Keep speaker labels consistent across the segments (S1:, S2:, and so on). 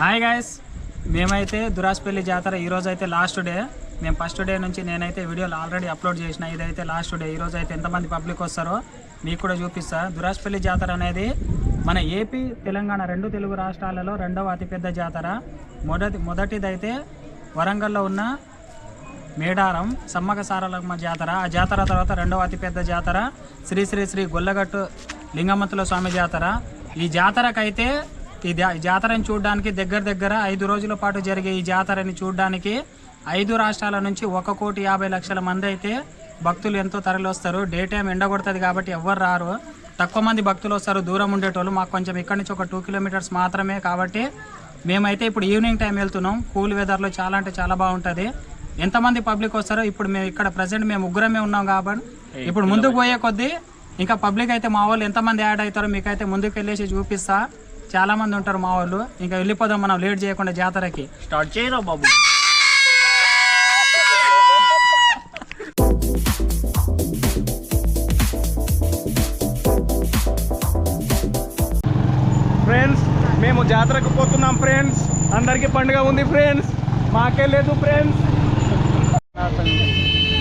S1: Hi guys మేమైతే దురాస్పల్లి జాతర ఈరోజు అయితే లాస్ట్ డే మేము ఫస్ట్ డే నుంచి నేనైతే వీడియోలు ఆల్రెడీ అప్లోడ్ చేసిన. ఇదైతే లాస్ట్ డే ఈ రోజు అయితే ఎంతమంది పబ్లిక్ వస్తారో మీకు కూడా చూపిస్తా. దురాస్పల్లి జాతర అనేది మన ఏపీ తెలంగాణ రెండు తెలుగు రాష్ట్రాలలో రెండవ అతిపెద్ద జాతర. మొదటి మొదటిదైతే వరంగల్లో ఉన్న మేడారం సమ్మక సారలమ్మ జాతర. ఆ జాతర తర్వాత రెండవ అతిపెద్ద జాతర. శ్రీ శ్రీ శ్రీ గొల్లగట్టు లింగమంతుల స్వామి జాతర. ఈ జాతరకైతే ఈ జాతరని చూడడానికి దగ్గర దగ్గర ఐదు రోజుల పాటు జరిగే ఈ జాతరని చూడడానికి ఐదు రాష్ట్రాల నుంచి ఒక కోటి యాభై లక్షల మంది అయితే భక్తులు ఎంతో తరలి వస్తారు డే టైం ఎండ కొడుతుంది కాబట్టి ఎవ్వరు రారు. తక్కువ మంది భక్తులు వస్తారు. దూరం ఉండేటోళ్ళు. మాకు కొంచెం ఇక్కడి నుంచి ఒక టూ కిలోమీటర్స్ మాత్రమే కాబట్టి మేమైతే ఇప్పుడు ఈవినింగ్ టైం వెళ్తున్నాం. కూల్ వెదర్లో చాలా అంటే చాలా బాగుంటుంది. ఎంతమంది పబ్లిక్ వస్తారో ఇప్పుడు మేము ఇక్కడ ప్రజెంట్ మేము ముగ్గురమే ఉన్నాం కాబట్టి ఇప్పుడు ముందుకు పోయే కొద్దీ ఇంకా పబ్లిక్ అయితే మా వాళ్ళు ఎంతమంది యాడ్ అవుతారో మీకైతే ముందుకు వెళ్ళేసి చూపిస్తా. చాలా మంది ఉంటారు మా వాళ్ళు. ఇంకా వెళ్ళిపోదాం మనం లేట్ చేయకుండా జాతరకి.
S2: స్టార్ట్ చేయరా బాబు?
S3: ఫ్రెండ్స్ మేము జాతరకు పోతున్నాం ఫ్రెండ్స్ అందరికి పండుగ ఉంది ఫ్రెండ్స్ మాకే లేదు ఫ్రెండ్స్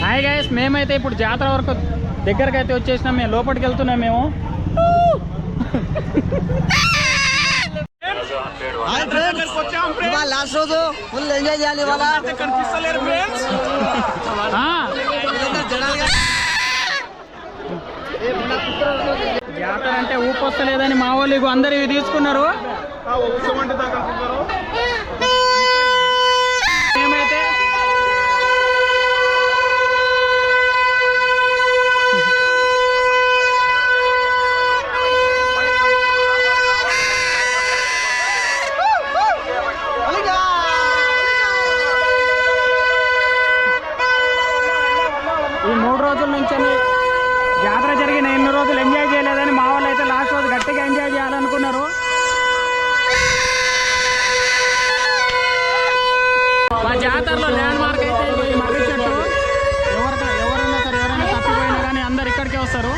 S1: హాయ్ గైస్ మేమైతే ఇప్పుడు జాతర వరకు దగ్గరకు అయితే వచ్చేసినాం. మేము లోపలికి వెళ్తున్నాం మేము
S3: వచ్చాం ఫ్రెండ్స్
S4: ఇవాళ లాస్ట్ రోజు ఫుల్ ఎంజాయ్ చేయాలి ఇవాళ.
S3: కనిపిస్తలేరు ఫ్రెండ్స్?
S1: ఆ,
S4: జనాలుగా
S1: జాతర అంటే ఊపు వస్తలేదని మా వాళ్ళు ఇగో అందరు ఇవి తీసుకున్నారు కానీ జాతర జరిగిన ఎన్ని రోజులు ఎంజాయ్ చేయలేదని మా వాళ్ళు అయితే లాస్ట్ రోజు గట్టిగా ఎంజాయ్ చేయాలనుకున్నారు. మా జాతరలో ల్యాండ్ మార్క్ అయితే మర్రి చెట్టు. ఎవరైనా సరే ఎవరైనా తప్పిపోయినా కానీ అందరు ఇక్కడికే వస్తారు.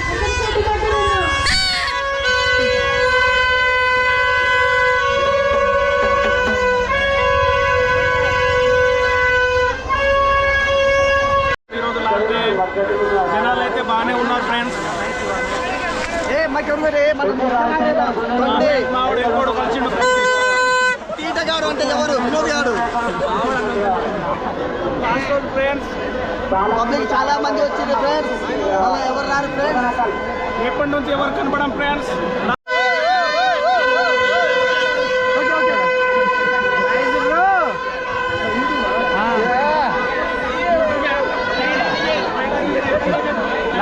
S4: మాకెవరు వేరే మన గారు అంటే ఎవరు వినోద్ గారు
S3: లాస్ట్ రోజు ఫ్రెండ్స్
S4: పబ్లిక్ చాలా మంది వచ్చింది ఫ్రెండ్స్ ఎవరు రారు ఫ్రెండ్స్
S3: ఎప్పటి నుంచి ఎవరు కనపడం ఫ్రెండ్స్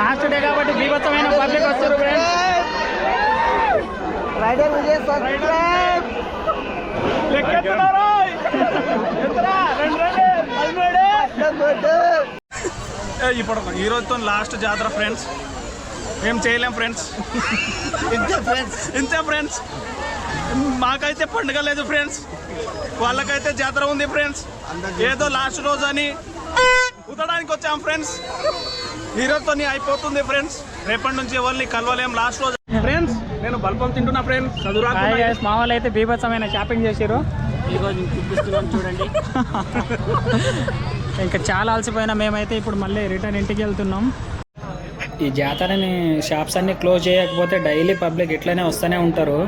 S1: లాస్ట్ డే కాబట్టి బీభత్సమైన పబ్లిక్ వస్తారు ఫ్రెండ్స్
S4: రైడర్ విజయ్.
S3: ఏ, ఇప్పుడు ఈ రోజుతో లాస్ట్ జాతర ఫ్రెండ్స్ ఏం చేయలేం ఫ్రెండ్స్
S4: ఇంతే ఫ్రెండ్స్
S3: ఇంతే ఫ్రెండ్స్ మాకైతే పండుగ లేదు ఫ్రెండ్స్ వాళ్ళకైతే జాతర ఉంది ఫ్రెండ్స్ ఏదో లాస్ట్ రోజు అని ఉతడానికి వచ్చాం ఫ్రెండ్స్ ఈ రోజుతో అయిపోతుంది ఫ్రెండ్స్ రేపటి నుంచి ఎవరిని కలవలేం లాస్ట్ రోజు. ఫ్రెండ్స్ బల్పం తింటున్నా ఫ్రెండ్స్ చదువురా
S1: మా వాళ్ళు అయితే బీభత్సమైన షాపింగ్
S2: చూపిస్తున్నాను చూడండి.
S1: ఇంకా చాలా అలసిపోయినా. మేమైతే ఇప్పుడు మళ్ళీ రిటర్న్ ఇంటికి వెళ్తున్నాం. ఈ జాతరని షాప్స్ అన్ని క్లోజ్ చేయకపోతే డైలీ పబ్లిక్ ఇట్లనే వస్తూనే ఉంటారు.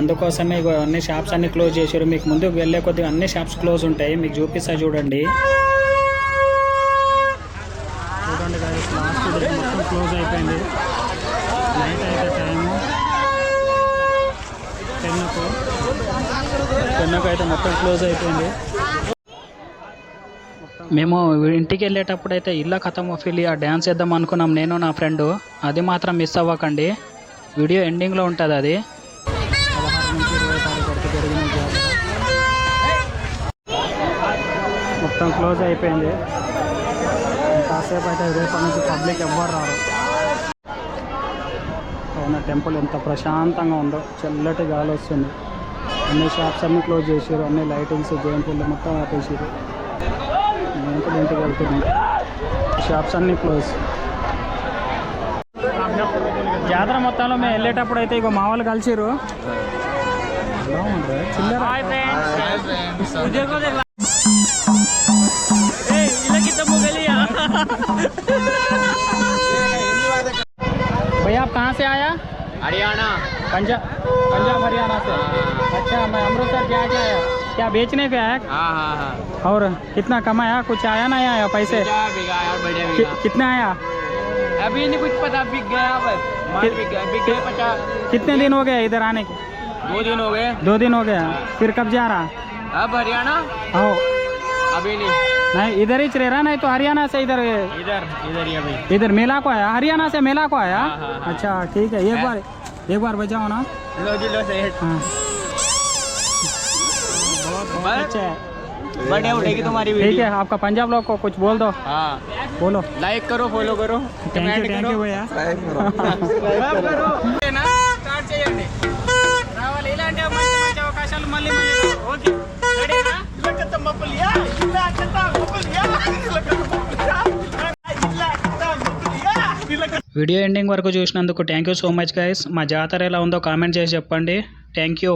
S1: అందుకోసమే ఇగో అన్ని షాప్స్ అన్ని క్లోజ్ చేశారు మీకు ముందుకు వెళ్ళే కొద్దిగా అన్ని షాప్స్ క్లోజ్ ఉంటాయి. మీకు చూపిస్తా చూడండి. చూడండి క్లోజ్ అయిపోయింది. నైట్ అయితే టైము టెన్కు టెన్కు అయితే మొత్తం క్లోజ్ అయిపోయింది. మేము ఇంటికి వెళ్ళేటప్పుడు అయితే ఇళ్ళ కథం ఫిలి ఆ డ్యాన్స్ చేద్దాం అనుకున్నాం నేను నా ఫ్రెండ్ అది మాత్రం మిస్ అవ్వకండి. వీడియో ఎండింగ్లో ఉంటుంది అది. మొత్తం క్లోజ్ అయిపోయింది. కాసేపు అయితే రేపటి నుంచి పబ్లిక్ ఎవ్వరు రారు. అవునా టెంపుల్ ఎంత ప్రశాంతంగా ఉందో చల్లటి గాలి వస్తుంది. అన్ని షాప్స్ అన్ని క్లోజ్ చేసారు అన్ని లైటింగ్స్ జయంతులు మొత్తం ఆపేసారు నేను కూడా ఇంటికి వెళ్తున్నాను షాప్స్ అన్ని క్లోజ్ జాతర మొత్తంలో మేము వెళ్ళేటప్పుడు అయితే ఇగో మా వాళ్ళు కలిసిరు బాగుంది చిల్లర
S2: హాయ్ ఫ్రెండ్స్ मुझे को देख ए इला कितना मुगलिया
S1: भैया आप कहाँ से आया
S2: हरियाणा।
S1: पंजाब पंजाब हरियाणा से। अच्छा मैं अमृतसर क्या क्या आया क्या बेचने के आया?
S2: हाँ हाँ हाँ।
S1: और कितना कमाया? कुछ आया नहीं आया पैसे?
S2: क्या बिगा यार बढ़िया
S1: कि, कितना आया?
S2: अभी नहीं कुछ पता बिक गया बस बिक गया बिक गया पचास।
S1: कितने दिन हो गए इधर आने के?
S2: दो दिन हो गए।
S1: दो दिन हो गया फिर कब जा रहा?
S2: अब हरियाणा?
S1: हो
S2: अभी नहीं।
S1: नहीं इधर ही चले रहा नहीं तो हरियाणा से इधर
S2: इधर इधर ही अभी।
S1: इधर मेला को आया? हरियाणा से मेला को आया?
S2: हाँ, हाँ, हाँ।
S1: अच्छा ठीक है एक बार एक बार बजाओ ना।
S2: लो जी लो
S1: अच्छा। ठीक है आपका पंजाब लोग को कुछ बोल दो।
S2: हाँ।
S1: बोलो।
S2: लाइक करो फॉलो करो।
S1: कमेंट करो। भैया। వీడియో ఎండింగ్ వరకు చూసినందుకు thank you so much guys మా జాతర ఎలా ఉందో కామెంట్ చేసి చెప్పండి. Thank you.